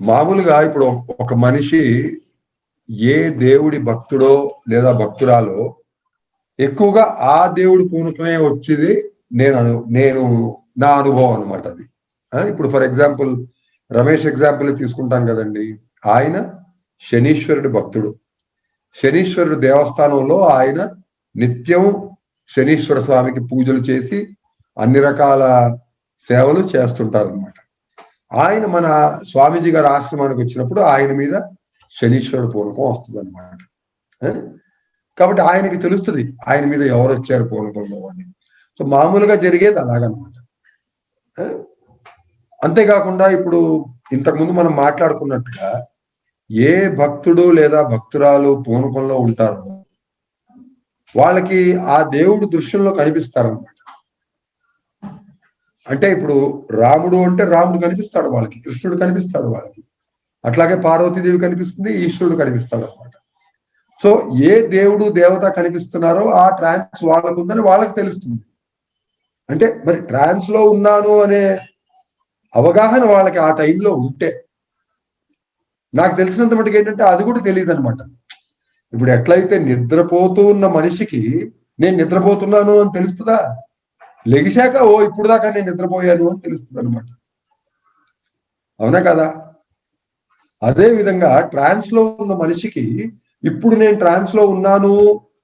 మామూలుగా ఇప్పుడు ఒక- మనిషి ఏ దేవుడి భక్తుడో లేదా భక్తురాలో ఎక్కువగా ఆ దేవుడి పూనుకమే వచ్చేది నేను అను- నేను నా అనుభవం అనమాట అది. ఇప్పుడు ఫర్ ఎగ్జాంపుల్ రమేష్ ఎగ్జాంపుల్ తీసుకుంటాను కదండి. ఆయన శనీశ్వరుడి భక్తుడు. శనీశ్వరుడు దేవస్థానంలో ఆయన నిత్యం శనీశ్వర స్వామికి పూజలు చేసి అన్ని రకాల సేవలు చేస్తుంటారనమాట ఆయన మన స్వామీజీ గారి ఆశ్రమానికి వచ్చినప్పుడు ఆయన మీద శనీశ్వరుడు పూనకం వస్తుంది అనమాట కాబట్టి ఆయనకి తెలుస్తుంది ఆయన మీద ఎవరు వచ్చారు పూనకంలో అని. సో మామూలుగా జరిగేది అలాగనమాట అంతేకాకుండా ఇప్పుడు ఇంతకుముందు మనం మాట్లాడుకున్నట్టుగా ఏ భక్తుడు లేదా భక్తురాలు పూనకంలో ఉంటారో వాళ్ళకి ఆ దేవుడు దృశ్యంలో కనిపిస్తారనమాట అంటే ఇప్పుడు రాముడు అంటే రాముడు కనిపిస్తాడు వాళ్ళకి కృష్ణుడు కనిపిస్తాడు వాళ్ళకి. అట్లాగే పార్వతీదేవి కనిపిస్తుంది ఈశ్వరుడు కనిపిస్తాడు అనమాట సో ఏ దేవుడు దేవత కనిపిస్తున్నారో ఆ ట్రాన్స్ వాళ్ళకు ఉందని వాళ్ళకి తెలుస్తుంది. అంటే మరి ట్రాన్స్లో ఉన్నాను అనే అవగాహన వాళ్ళకి ఆ టైంలో ఉంటే నాకు తెలిసినంత మటుకు ఏంటంటే అది కూడా తెలియదు అనమాట ఇప్పుడు ఎట్లయితే నిద్రపోతూ ఉన్న మనిషికి నేను నిద్రపోతున్నాను అని తెలుస్తుందా? లెగిశాక ఓ ఇప్పుడు దాకా నేను నిద్రపోయాను అని తెలుస్తుంది అనమాట అవునా కదా? అదే విధంగా ట్రాన్స్లో ఉన్న మనిషికి ఇప్పుడు నేను ట్రాన్స్లో ఉన్నాను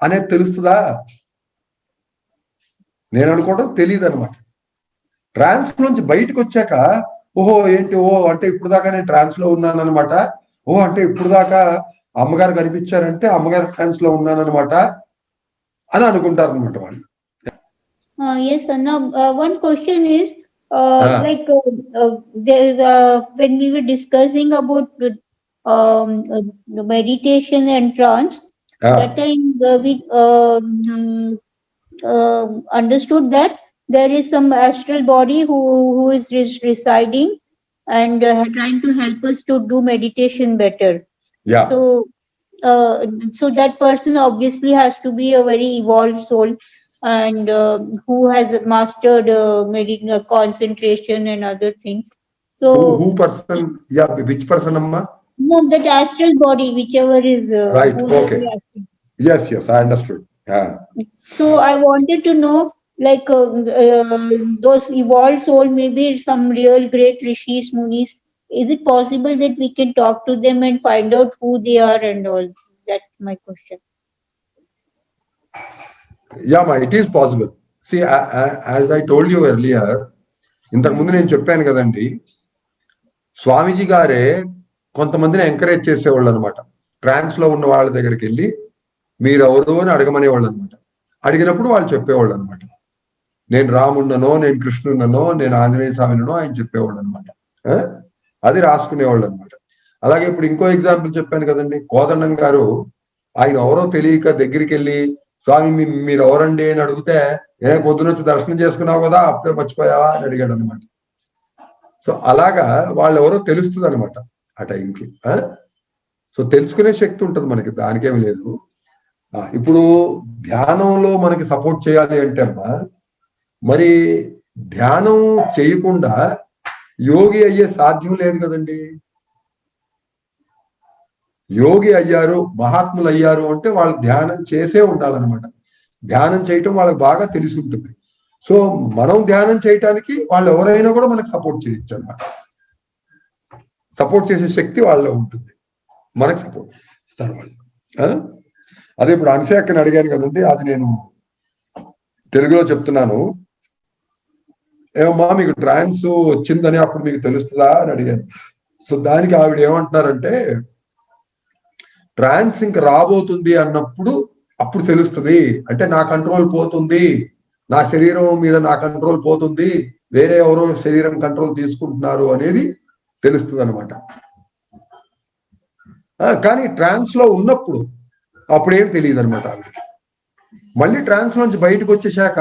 అనేది తెలుస్తుందా? నేను అనుకోవడం తెలియదు అనమాట ట్రాన్స్ నుంచి బయటకు వచ్చాక ఓహో ఏంటి ఓ అంటే ఇప్పుడు దాకా నేను ట్రాన్స్లో ఉన్నాను అనమాట ఓ అంటే ఇప్పుడు దాకా అమ్మగారు కనిపించారంటే అమ్మగారు ట్రాన్స్లో ఉన్నాను అనమాట అని అనుకుంటారు అనమాట వాళ్ళు. Uh, yes, sir. Now, uh, one question is, uh, Ah. like, uh, uh, there, uh, when we were discussing about um, uh, meditation and trance, ఆ, that time uh, we um, uh, understood that there is some astral body who who is res- residing and uh, trying to help us to do meditation better. Yeah So, uh, so that person obviously has to be a very evolved soul and uh, who has mastered uh, uh, concentration and other things. So who, who person? Yeah, which person, Amma? No, that astral body, whichever is uh, right. Okay. Yes, yes, I understood. Yeah. So I wanted to know like uh, uh, those evolved soul, maybe some real great rishis, munis. Is it possible that we can talk to them and find out who they are and all? That's my question. Yeah ma'am it is possible see as I told you earlier ఇంతకు ముందు నేను చెప్పాను కదండి స్వామీజీ గారే కొంతమందిని encourage చేసేవాళ్ళు అనమాట ట్రాన్స్లో ఉన్న వాళ్ళ దగ్గరికి వెళ్ళి మీరు ఎవరు అని అడగమనేవాళ్ళు అనమాట అడిగినప్పుడు వాళ్ళు చెప్పేవాళ్ళు అనమాట నేను రామున్ననో నేను కృష్ణున్ననో నేను ఆంజనేయ స్వామినో ఆయన చెప్పేవాళ్ళు అనమాట అది రాసుకునేవాళ్ళు అనమాట అలాగే ఇప్పుడు ఇంకో ఎగ్జాంపుల్ చెప్పాను కదండి కోదండం గారు ఆయన ఎవరో తెలియక దగ్గరికి వెళ్ళి స్వామి మీ- మీరు ఎవరండి అని అడిగితే ఏ పొద్దునొచ్చి దర్శనం చేసుకున్నావు కదా అప్పుడే మర్చిపోయావా? అని అడిగాడు అనమాట సో అలాగా వాళ్ళు ఎవరో తెలుస్తుంది అనమాట ఆ? టైంకి సో తెలుసుకునే శక్తి ఉంటుంది మనకి దానికేం లేదు. ఇప్పుడు ధ్యానంలో మనకి సపోర్ట్ చేయాలి అంటే అమ్మా మరి ధ్యానం చేయకుండా యోగి అయ్యే సాధ్యం లేదు కదండి. యోగి అయ్యారు మహాత్ములు అయ్యారు అంటే వాళ్ళు ధ్యానం చేసే ఉండాలన్నమాట. ధ్యానం చేయటం వాళ్ళకి బాగా తెలిసి ఉంటుంది సో మనం ధ్యానం చేయటానికి వాళ్ళు ఎవరైనా కూడా మనకు సపోర్ట్ చేయొచ్చు అనమాట సపోర్ట్ చేసే శక్తి వాళ్ళలో ఉంటుంది. మనకు సపోర్ట్ ఇస్తారు వాళ్ళు. అదే ఇప్పుడు అన్శాఖని అడిగాను కదండి అది నేను తెలుగులో చెప్తున్నాను. ఏమమ్మా మీకు ట్రాన్స్ వచ్చిందని అప్పుడు మీకు తెలుస్తుందా అని అడిగాను. సో దానికి ఆవిడ ఏమంటున్నారంటే ట్రాన్స్ ఇంక రాబోతుంది అన్నప్పుడు అప్పుడు తెలుస్తుంది. అంటే నా కంట్రోల్ పోతుంది. నా శరీరం మీద నా కంట్రోల్ పోతుంది. వేరే ఎవరో శరీరం కంట్రోల్ తీసుకుంటున్నారు అనేది తెలుస్తుంది అనమాట కానీ ట్రాన్స్లో ఉన్నప్పుడు అప్పుడేం తెలియదు అనమాట ఆవిడకి మళ్ళీ ట్రాన్స్ నుంచి బయటకు వచ్చేసాక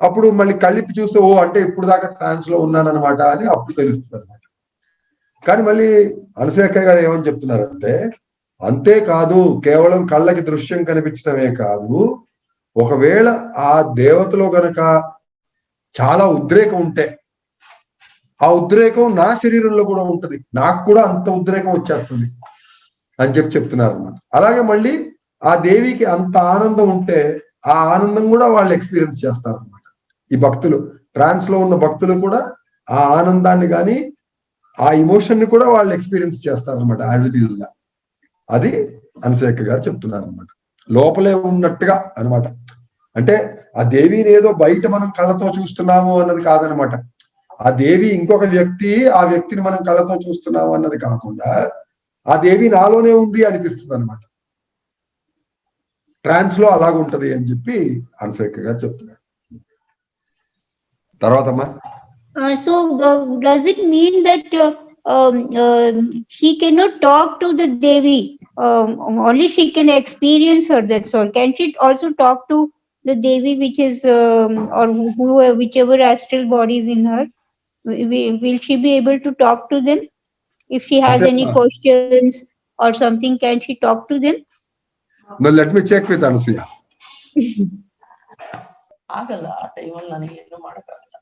అప్పుడు మళ్ళీ కళ్ళిప్పి చూస్తే ఓ అంటే ఇప్పుడు దాకా ట్రాన్స్లో ఉన్నానన్నమాట అని అప్పుడు తెలుస్తుంది అనమాట కానీ మళ్ళీ అనశేఖ గారు ఏమని చెప్తున్నారంటే అంతేకాదు కేవలం కళ్ళకి దృశ్యం కనిపించడమే కాదు ఒకవేళ ఆ దేవతలో గనక చాలా ఉద్రేకం ఉంటే ఆ ఉద్రేకం నా శరీరంలో కూడా ఉంటుంది నాకు కూడా అంత ఉద్రేకం వచ్చేస్తుంది అని చెప్పి చెప్తున్నారు అన్నమాట అలాగే మళ్ళీ ఆ దేవికి అంత ఆనందం ఉంటే ఆ ఆనందం కూడా వాళ్ళు ఎక్స్పీరియన్స్ చేస్తారు అనమాట ఈ భక్తులు ట్రాన్స్లో ఉన్న భక్తులు కూడా ఆ ఆనందాన్ని కానీ ఆ ఇమోషన్ని కూడా వాళ్ళు ఎక్స్పీరియన్స్ చేస్తారు అనమాట యాజ్ ఇట్ ఈస్గా అది అనశేఖర్ గారు చెప్తున్నారు అనమాట లోపలే ఉన్నట్టుగా అన్నమాట. అంటే ఆ దేవిని ఏదో బయట మనం కళ్ళతో చూస్తున్నాము అన్నది కాదనమాట ఆ దేవి ఇంకొక వ్యక్తి ఆ వ్యక్తిని మనం కళ్ళతో చూస్తున్నాము అన్నది కాకుండా ఆ దేవి నాలోనే ఉంది అనిపిస్తుంది అనమాట ట్రాన్స్లో అలాగుంటది అని చెప్పి అనశేఖర్ గారు చెప్తున్నారు. తర్వాత అమ్మా Uh, so uh, does it mean that uh, um, uh, she cannot talk to the Devi? Um, only she can experience her. That's all. Can she also talk to the Devi, which is um, or who, whichever astral body is in her? Wi- wi- Will she be able to talk to them? If she has Yes, any ma'am. questions or something, can she talk to them? Let me check with Anasuya ಆಗಲ್ಲ ಆ ಟೈಮಲ್ಲಿ ನನಗೆ ಏನು ಮಾಡಕ್ಕಾಗಲ್ಲ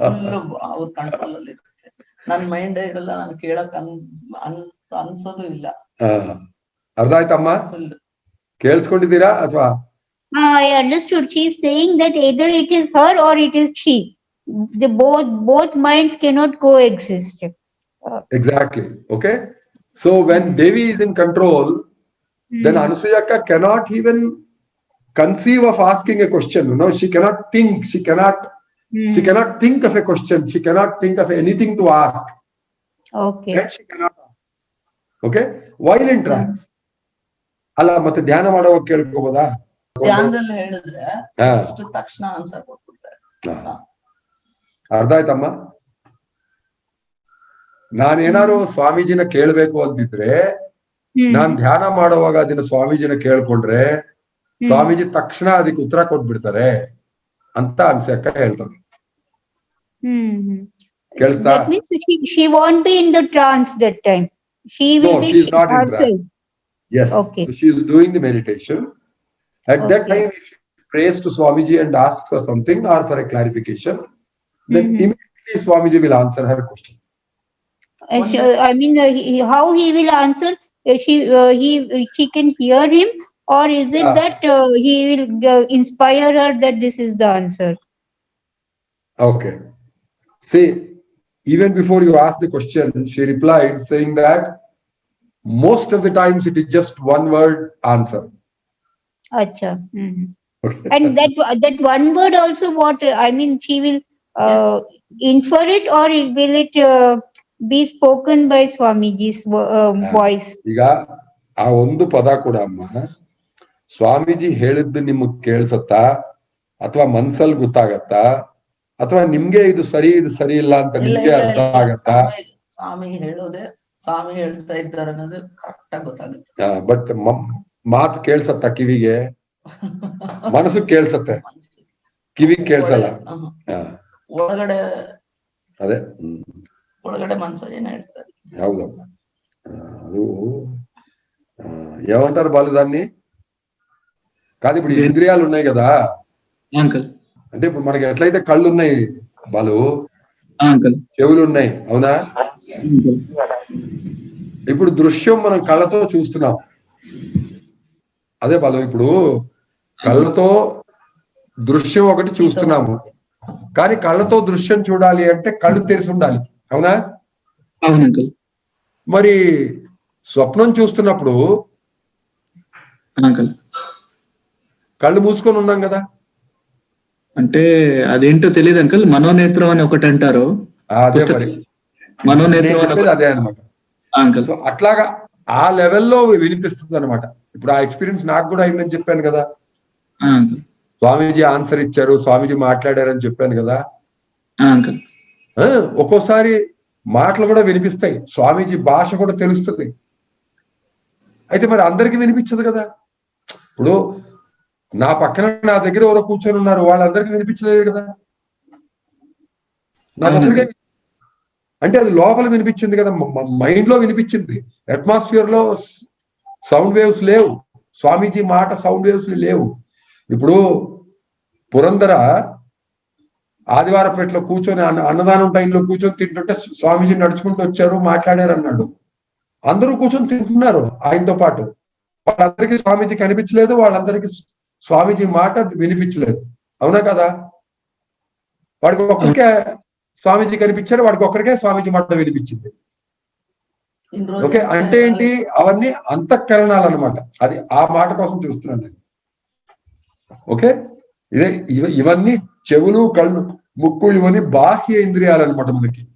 full ಅವ್ರ control ಅಲ್ಲಿ ಇರುತ್ತೆ ನನ್ ಮೈಂಡ್ ಇರಲ್ಲ ನಾನು ಕೇಳಕ್ ಅನ್ ಅನ್ ಅನ್ಸೋದು ಇಲ್ಲ ಆ, ಅರ್ಥ ಆಯ್ತಮ್ಮ ಫುಲ್ ಕೇಳಿಸ್ಕೊಂಡಿದ್ದೀರಾ ಅಥವಾ Ah, I understood. She's saying that either it is her or it is she. The both both minds cannot coexist. Exactly okay so when Devi is in control then Hmm. Anusuyaka cannot even conceive of asking a question. No, she cannot think. She cannot. Hmm. She cannot think of a question. She cannot think of anything to ask. Okay. And she cannot. Okay. Violent trance. ಅಲ್ಲ ಮತ್ತೆ ಧ್ಯಾನ ಮಾಡೋವಾಗ ಕೇಳ್ಕೋಬೋದಾ ಧ್ಯಾನದಲ್ಲಿ ಹೇಳಿದ್ರೆ ಹಾ. ಅಷ್ಟು ತಕ್ಷಣ answer ಕೊಟ್ಬಿಡ್ತಾರೆ ಹಾ. ಅರ್ಥ ಆಯ್ತಮ್ಮ ನಾನೇನಾದ್ರು ಸ್ವಾಮೀಜಿನ ಕೇಳ್ಬೇಕು ಅಂತಿದ್ರೆ. ನಾನ್ ಧ್ಯಾನ ಮಾಡುವಾಗ ಅದನ್ನ ಸ್ವಾಮೀಜಿನ ಕೇಳ್ಕೊಂಡ್ರೆ. ಸ್ವಾಮೀಜಿ ತಕ್ಷಣ ಅದಕ್ಕೆ ಉತ್ತರ ಕೊಟ್ಬಿಡ್ತಾರೆ ಅಂತ ಅನ್ಸಕ್ಕ ಹೇಳ್ತಾರೆ. ಕೇಳಿಸ್ತಾ she, she won't be in the trance that time. She will No, be she's she- not in herself. Yes. Okay. So she is doing the meditation. At that Okay. time, if she prays to Swamiji and asks for something or for a clarification, then Mhm. immediately Swamiji will answer her question. Uh, I mean, uh, he- how he will answer? Uh, She uh, he she can hear him, or is it Yeah. that uh, he will uh, inspire her that this is the answer? Okay. See, even before you asked the question, she replied saying that most of the times it is just one word answer. Acha. Mhm. Okay. And that that one word also, what uh, I mean, she will uh, infer it, or it- will it uh, be spoken by Swamiji's vo- uh, Ah. voice? ಈಗ ಆ ಒಂದು ಪದ ಕೂಡ ಅಮ್ಮ ಸ್ವಾಮೀಜಿ ಹೇಳಿದ್ದು ನಿಮಗ್ ಕೇಳ್ಸತ್ತಾ ಅಥವಾ ಮನ್ಸಲ್ ಗೊತ್ತಾಗತ್ತಾ ಅಥವಾ ನಿಮ್ಗೆ ಇದು ಸರಿ ಇದು ಸರಿ ಇಲ್ಲ ಅಂತ ಇಲ್ಲ, ನಿಮ್ಗೆ ಇಲ್ಲ, ಅರ್ಥ ಇಲ್ಲ. ಆಗತ್ತಾ ಸ್ವಾಮಿ- ಸ್ವಾಮಿ ಹೇಳೋದೇ ಸ್ವಾಮಿ ಹೇಳ್ತಾ ಇದ್ದಾರೆ ಅನ್ನೋದು ಕರೆಕ್ಟ್ ಆಗಿ ಗೊತ್ತಾಗುತ್ತೆ ಬಟ್ ಮಾತು ಕೇಳ್ಸತ್ತ ಕಿವಿಗೆ ಮನಸ್ಸು ಕೇಳ್ಸತ್ತೆ ಮನ್ಸಿಗೆ. ಕಿವಿಗೆ ಕೇಳ್ಸಲ್ಲ ಹ್ಮ್. ಹಾ, ಒಳಗಡೆ ಅದೇ ಹ್ಮ್ ಒಳಗಡೆ మనసు ಏನ ಹೇಳ್ತಾರೆ హౌదమ్మ ఆ, అది ఆ, ఏమంటారు బాలు దాన్ని కాదు ఇప్పుడు ఈ ఇంద్రియాలు ఉన్నాయి కదా అంకుల్ అంటే ఇప్పుడు మనకి ఎట్లయితే కళ్ళు ఉన్నాయి బాలు చెవులు ఉన్నాయి అవునా? ఇప్పుడు దృశ్యం మనం కళ్ళతో చూస్తున్నాం. అదే బాలు ఇప్పుడు కళ్ళతో దృశ్యం ఒకటి చూస్తున్నాము. కానీ కళ్ళతో దృశ్యం చూడాలి అంటే కళ్ళు తెరిచి ఉండాలి అవునా? మరి స్వప్నం చూస్తున్నప్పుడు కళ్ళు మూసుకొని ఉన్నాం కదా? అంటే అదేంటో తెలియదు అంకుల్ మనోనేత్రం అని ఒకటి అంటారు. మనోనేత్రం అదే అనమాట అంకుల్. సో అట్లాగా ఆ లెవెల్లో వినిపిస్తుంది అనమాట ఇప్పుడు ఆ ఎక్స్పీరియన్స్ నాకు కూడా అయిందని చెప్పాను కదా. స్వామీజీ ఆన్సర్ ఇచ్చారు స్వామీజీ మాట్లాడారని చెప్పాను కదా. అంకుల్. ఒక్కోసారి మాటలు కూడా వినిపిస్తాయి. స్వామీజీ భాష కూడా తెలుస్తుంది. అయితే మరి అందరికీ వినిపించదు కదా. ఇప్పుడు నా పక్కన నా దగ్గర ఎవరో కూర్చొని ఉన్నారు. వాళ్ళందరికీ వినిపించలేదు కదా. అంటే అది లోపల వినిపించింది కదా. మైండ్లో వినిపించింది. అట్మాస్ఫియర్లో సౌండ్ వేవ్స్ లేవు. స్వామీజీ మాట సౌండ్ వేవ్స్ లేవు. ఇప్పుడు పురందర ఆదివారపేటలో కూర్చొని అన్న అన్నదానం టైంలో కూర్చొని తింటుంటే స్వామీజీ నడుచుకుంటూ వచ్చారు మాట్లాడారు అన్నాడు. అందరూ కూర్చొని తింటున్నారు ఆయనతో పాటు. వాళ్ళందరికీ స్వామీజీ కనిపించలేదు. వాళ్ళందరికీ స్వామీజీ మాట వినిపించలేదు. అవునా కదా? వాడికి ఒక్కడికే స్వామీజీ కనిపించారు వాడికి ఒక్కడికే స్వామీజీ మాట వినిపించింది. ఓకే అంటే ఏంటి? అవన్నీ అంతఃకరణాలు అనమాట అది ఆ మాట కోసం చూస్తున్నాను నేను. ఓకే? ఇదే ఇవ- ఇవన్నీ చెవులు కళ్ళు ముక్కు ఇవన్నీ బాహ్య ఇంద్రియాలు అనమాట మనకి.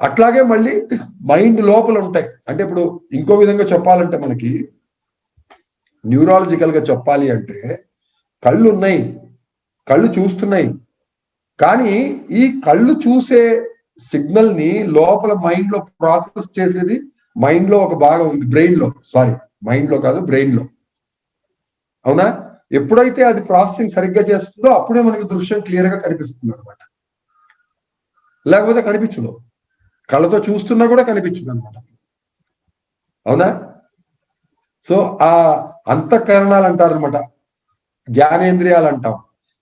అట్లాగే మళ్ళీ మైండ్ లోపల ఉంటాయి. అంటే ఇప్పుడు ఇంకో విధంగా చెప్పాలంటే మనకి న్యూరాలజికల్గా చెప్పాలి అంటే కళ్ళు ఉన్నాయి కళ్ళు చూస్తున్నాయి. కానీ ఈ కళ్ళు చూసే సిగ్నల్ని లోపల మైండ్లో ప్రాసెస్ చేసేది మైండ్లో ఒక భాగం ఉంది బ్రెయిన్లో సారీ మైండ్లో కాదు బ్రెయిన్లో అవునా? ఎప్పుడైతే అది ప్రాసెసింగ్ సరిగ్గా చేస్తుందో అప్పుడే మనకి దృశ్యం క్లియర్గా కనిపిస్తుంది అనమాట లేకపోతే కనిపించదు. కళ్ళతో చూస్తున్నా కూడా కనిపించదు అనమాట అవునా? సో ఆ అంతఃకరణాలు అంటారు అనమాట జ్ఞానేంద్రియాలు అంటాం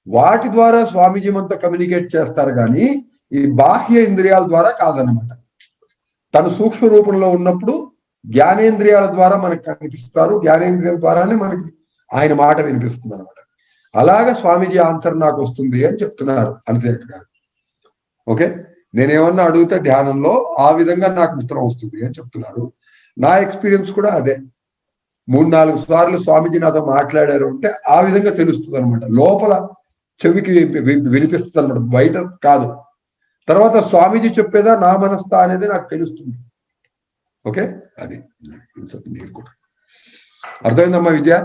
వాటి ద్వారా స్వామీజీ మనతో కమ్యూనికేట్ చేస్తారు కానీ ఈ బాహ్య ఇంద్రియాల ద్వారా కాదనమాట తను సూక్ష్మ రూపంలో ఉన్నప్పుడు జ్ఞానేంద్రియాల ద్వారా మనకు కనిపిస్తారు. జ్ఞానేంద్రియాల ద్వారానే మనకి ఆయన మాట వినిపిస్తుంది అనమాట అలాగా స్వామీజీ ఆన్సర్ నాకు వస్తుంది అని చెప్తున్నారు అనిశేఖర్ గారు. ఓకే? నేనేమన్నా అడిగితే ధ్యానంలో ఆ విధంగా నాకు ఉత్తరం వస్తుంది అని చెప్తున్నారు. నా ఎక్స్పీరియన్స్ కూడా అదే. మూడు నాలుగు సార్లు స్వామీజీ నాతో మాట్లాడారు అంటే ఆ విధంగా తెలుస్తుంది అనమాట లోపల చెవికి వినిపిస్తుంది అనమాట బయట కాదు. తర్వాత స్వామీజీ చెప్పేదా నా మనస్తా అనేది నాకు తెలుస్తుంది. ఓకే? అది. నేను కూడా. అర్థమైందమ్మా విజయ?